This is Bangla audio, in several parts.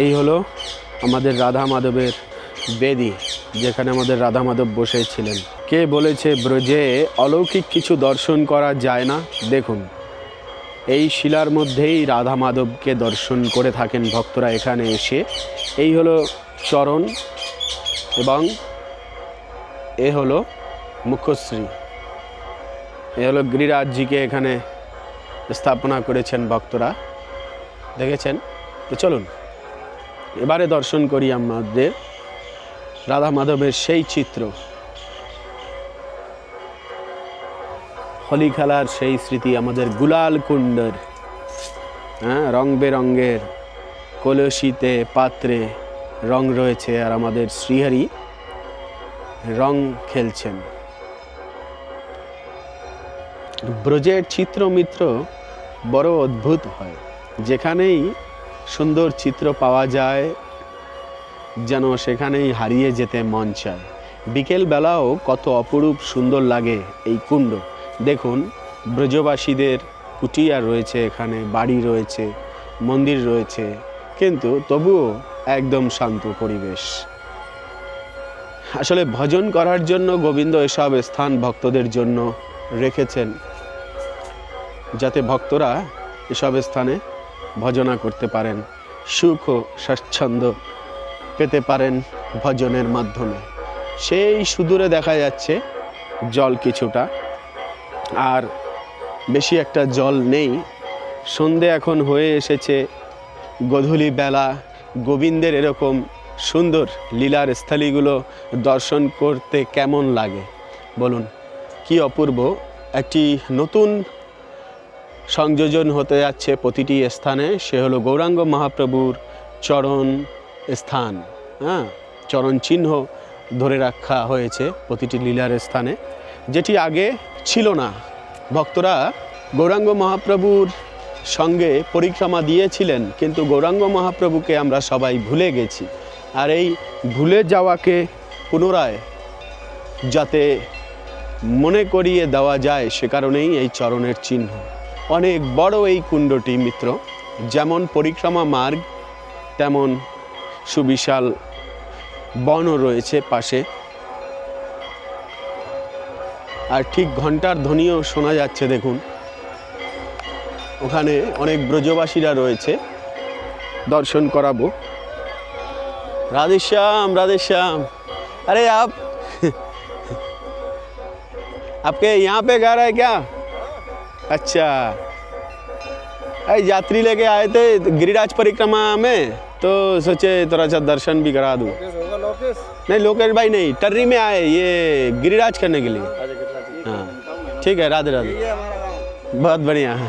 এই হলো আমাদের রাধা মাধবের বেদি, যেখানে আমাদের রাধা মাধব বসেছিলেন। কে বলেছে, ব্রজে অলৌকিক কিছু দর্শন করা যায় না দেখুন, এই শিলার মধ্যেই রাধা মাধবকে দর্শন করে থাকেন ভক্তরা এখানে এসে। এই হলো চরণ এবং এ হলো মুখশ্রী। এ হলো গিরিরাজজিকে এখানে স্থাপনা করেছেন ভক্তরা। দেখেছেন? তো চলুন। এবারে দর্শন করি আমাদের রাধা মাধবের সেই চিত্র। হোলি খেলার সেই স্মৃতি আমাদের গুলাল কুণ্ডের। হ্যাঁ রং বেরঙ্গের কলসিতে পাত্রে রং রয়েছে আর আমাদের শ্রীহরি রং খেলছেন। ব্রজের চিত্র মিত্র বড় অদ্ভুত হয়। যেখানেই সুন্দর চিত্র পাওয়া যায় যেন সেখানেই হারিয়ে যেতে মন চায়। বিকেলবেলাও কত অপরূপ সুন্দর লাগে এই কুণ্ড। দেখুন, ব্রজবাসীদের কুটিয়া রয়েছে এখানে, বাড়ি রয়েছে, মন্দির রয়েছে, কিন্তু তবুও একদম শান্ত পরিবেশ। আসলে ভজন করার জন্য গোবিন্দ এসব স্থান ভক্তদের জন্য রেখেছেন, যাতে ভক্তরা এসব স্থানে ভজনা করতে পারেন, সুখ ও স্বাচ্ছন্দ্য পেতে পারেন ভজনের মাধ্যমে। সেই সুদূরে দেখা যাচ্ছে জল কিছুটা, আর বেশি একটা জল নেই। সন্ধে এখন হয়ে এসেছে, গধূলি বেলা গোবিন্দের এরকম সুন্দর লীলার স্থলীগুলো দর্শন করতে কেমন লাগে? বলুন, কি অপূর্ব একটি নতুন সংযোজন হতে যাচ্ছে প্রতিটি স্থানে। সে হলো গৌরাঙ্গ মহাপ্রভুর চরণ স্থান। হ্যাঁ চরণ চিহ্ন ধরে রাখা হয়েছে প্রতিটি লীলার স্থানে। যেটি আগে ছিল না। ভক্তরা গৌরাঙ্গ মহাপ্রভুর সঙ্গে পরিক্রমা দিয়েছিলেন, কিন্তু গৌরাঙ্গ মহাপ্রভুকে আমরা সবাই ভুলে গেছি। আর এই ভুলে যাওয়াকে পুনরায় যাতে মনে করিয়ে দেওয়া যায়, সে কারণেই এই চরণের চিহ্ন। অনেক বড় এই কুণ্ডটি মিত্র যেমন পরিক্রমা মার্গ তেমন সুবিশাল বনও রয়েছে পাশে আর ঠিক ঘন্টার ধ্বনিও শোনা যাচ্ছে দেখুন ওখানে অনেক ব্রজবাসীরা রয়েছে দর্শন করাবো राधेश्याम राधेश्याम अरे आप आपके यहाँ पे घर है क्या अच्छा अरे यात्री लेके आए थे गिरिराज परिक्रमा में तो सोचे थोड़ा सा दर्शन भी करा दूँ होगा लोकेश नहीं लोकेश भाई नहीं टर्री में आए ये गिरिराज करने के लिए अच्छा कितना चाहिए हाँ ठीक है राधे राधे ये हमारा गाँव बहुत बढ़िया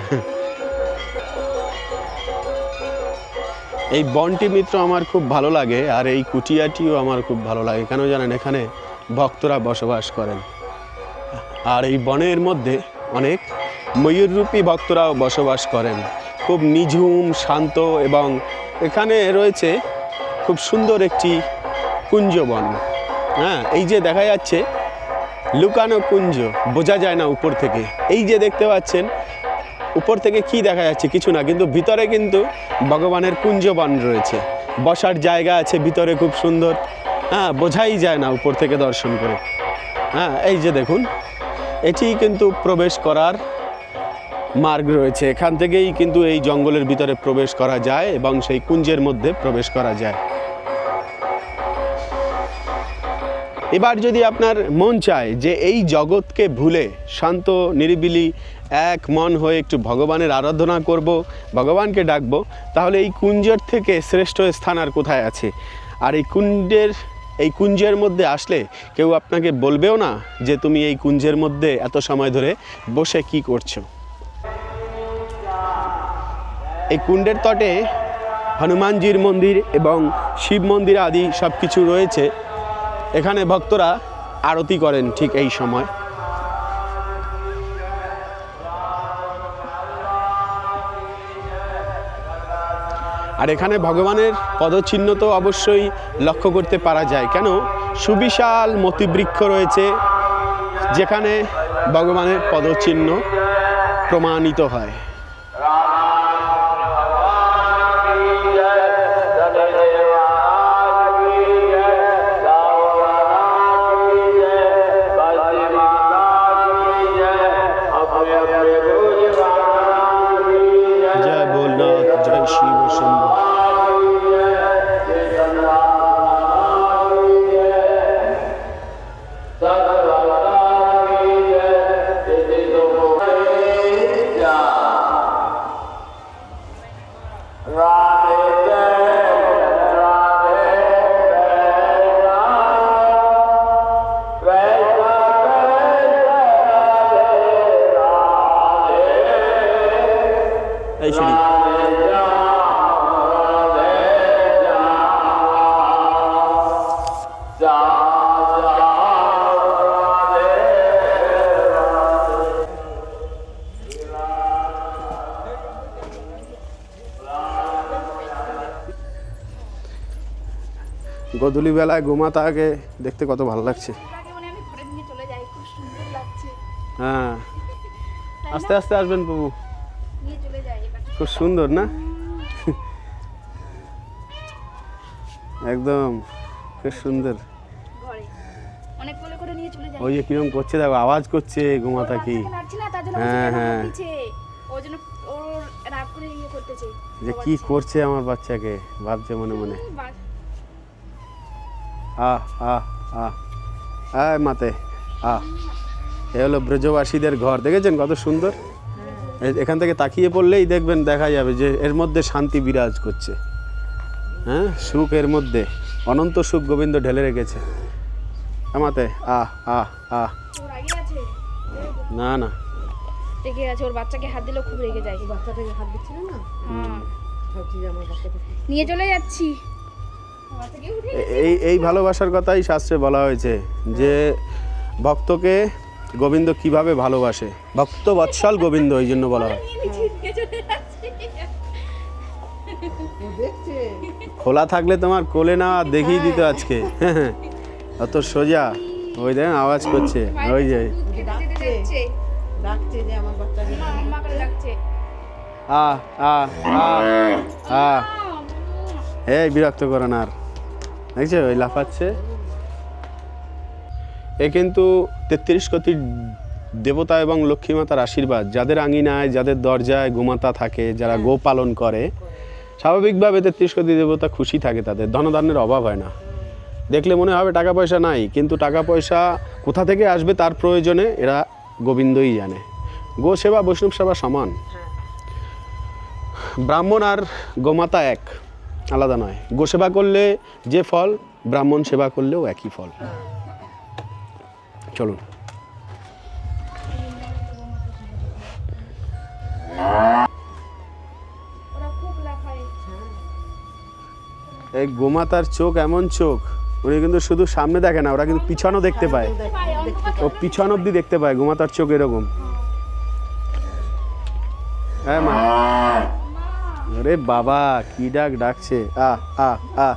এই বনটি মিত্র আমার খুব ভালো লাগে আর এই কুটিয়াটিও আমার খুব ভালো লাগে কেন জানেন এখানে ভক্তরা বসবাস করেন আর এই বনের মধ্যে অনেক ময়ূররূপী ভক্তরাও বসবাস করেন। খুব নিঝুম, শান্ত এবং এখানে রয়েছে খুব সুন্দর একটি কুঞ্জবন। হ্যাঁ এই যে দেখা যাচ্ছে লুকানো কুঞ্জ, বোঝা যায় না উপর থেকে। এই যে দেখতে পাচ্ছেন, উপর থেকে কি দেখা যাচ্ছে কিছু না, কিন্তু ভিতরে কিন্তু ভগবানের কুঞ্জবান রয়েছে। বসার জায়গা আছে ভিতরে খুব সুন্দর। হ্যাঁ বোঝাই যায় না উপর থেকে দর্শন করে। হ্যাঁ এই যে দেখুন, এটি কিন্তু প্রবেশ করার মার্গ রয়েছে। এখান থেকেই কিন্তু এই জঙ্গলের ভিতরে প্রবেশ করা যায় এবং সেই কুঞ্জের মধ্যে প্রবেশ করা যায়। এবার যদি আপনার মন চায় যে এই জগৎকে ভুলে শান্ত, নিরিবিলি, এক মন হয়ে একটু ভগবানের আরাধনা করব, ভগবানকে ডাকবো, তাহলে এই কুঞ্জের থেকে শ্রেষ্ঠ স্থান আর কোথায় আছে? আর এই কুঞ্জের এই কুঞ্জের মধ্যে আসলে কেউ আপনাকে বলবেও না যে তুমি এই কুঞ্জের মধ্যে এত সময় ধরে বসে কি করছ? এই কুণ্ডের তটে হনুমানজির মন্দির এবং শিব মন্দির আদি সব কিছু রয়েছে। এখানে ভক্তরা আরতি করেন ঠিক এই সময়। আর এখানে ভগবানের পদচিহ্ন তো অবশ্যই লক্ষ্য করতে পারা যায়। কেন? সুবিশাল মতিবৃক্ষ রয়েছে যেখানে ভগবানের পদচিহ্ন প্রমাণিত হয়। এই বেলায় গধূলিবেলায় ঘুমাতে আগে দেখতে কত ভালো লাগছে। হ্যাঁ আস্তে আস্তে আসবেন প্রভু খুব সুন্দর না? একদম খুব সুন্দর। ওই যে কিরম করছে দেখো আওয়াজ করছে ঘুমাতা কি? হ্যাঁ হ্যাঁ। যে কি করছে আমার বাচ্চাকে ভাবছে মনে মনে। আহ আহ আহ। মাতে আহ। এ হলো ব্রজবাসীদের ঘর দেখেছেন কত সুন্দর? এখান থেকে তাকিয়ে পড়লেই দেখবেন দেখা যাবে যে এর মধ্যে শান্তি বিরাজ করছে। হ্যাঁ? সুখ এর মধ্যে। অনন্ত সুখ গোবিন্দ ঢেলে রেখেছে। আমাতে আহ আহ আহ। ওর আগে আছে? না না। রেগে আছে ওর বাচ্চাকে হাত দিলেও খুব রেগে যায়। বাচ্চাটাকে হাত দিচ্ছিল না? হ্যাঁ। নিয়ে চলে যাচ্ছি। এই এই ভালোবাসার কথাই শাস্ত্রে বলা হয়েছে যে ভক্তকে গোবিন্দ কীভাবে ভালোবাসে? ভক্ত বৎসল গোবিন্দ, এই জন্য বলা হয়। খোলা থাকলে তোমার কোলে না, দেখিয়ে দিত আজকে। অত সোজা। ওই দেখ, আওয়াজ করছে। ওই যে। আ আ এই, বিরক্ত করো না আর। দেখছ, ওই লাফাচ্ছে। এ কিন্তু তেত্রিশ কোটি দেবতা এবং লক্ষ্মী মাতার আশীর্বাদ। যাদের আঙিনায় যাদের দরজায় গোমাতা থাকে যারা গো পালন করে স্বাভাবিকভাবে তেত্রিশ কোটি দেবতা খুশি থাকে তাদের। ধনধান্যের অভাব হয় না। দেখলে মনে হবে টাকা পয়সা নাই কিন্তু টাকা পয়সা কোথা থেকে আসবে তার প্রয়োজনে এরা গোবিন্দই জানে। গো সেবা বৈষ্ণব সেবা সমান। ব্রাহ্মণ আর গোমাতা এক আলাদা নয়। গো সেবা করলে যে ফল ব্রাহ্মণ সেবা করলেও একই ফল। চলুন। এই গোমাতার চোখ এমন চোখ, উনি কিন্তু শুধু সামনে দেখে না, ওরা কিন্তু পিছনও দেখতে পায়। ও পিছন অব্দি দেখতে পায়, গোমাতার চোখ এরকম। হ্যাঁ আরে বাবা, কি ডাক ডাকছে। আ আ আ।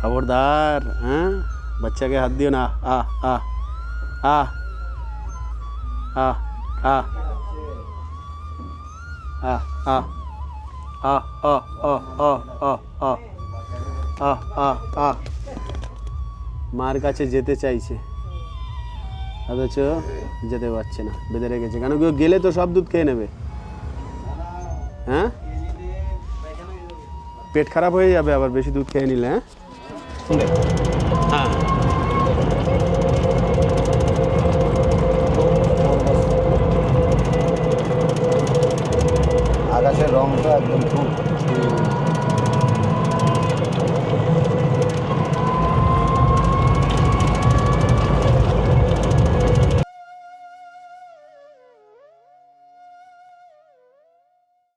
খবরদার হ্যাঁ? বাচ্চাকে হাত দিও না আ আ আ আ আ আ আ আ আ আ আ আ আ আ আ আ মার কাছে যেতে চাইছে অথচ যেতে পারছে না বেঁধে রেখেছে কেন কেউ গেলে তো সব দুধ খেয়ে নেবে হ্যাঁ পেট খারাপ হয়ে যাবে আবার বেশি দুধ খেয়ে নিলে হ্যাঁ হ্যাঁ ممتاز ممتاز